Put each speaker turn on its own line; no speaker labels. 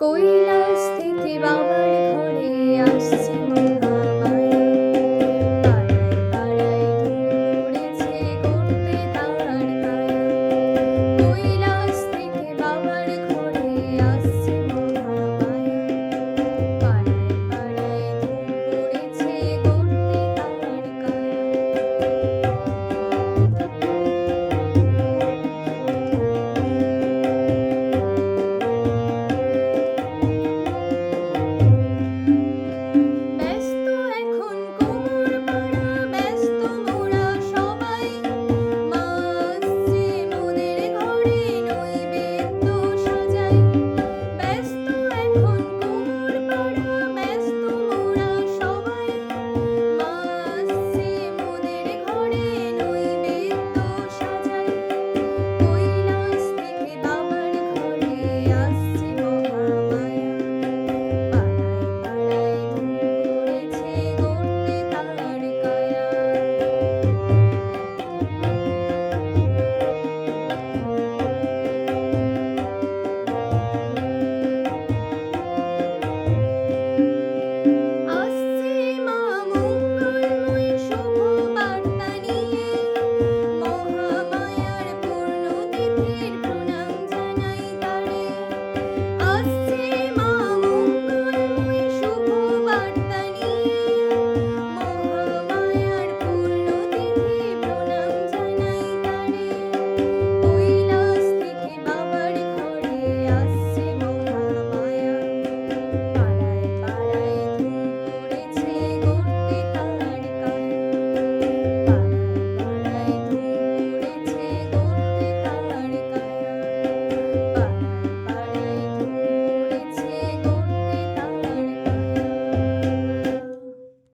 কৈলাস থেকে বাবার ঘরে আসছে। Thank you.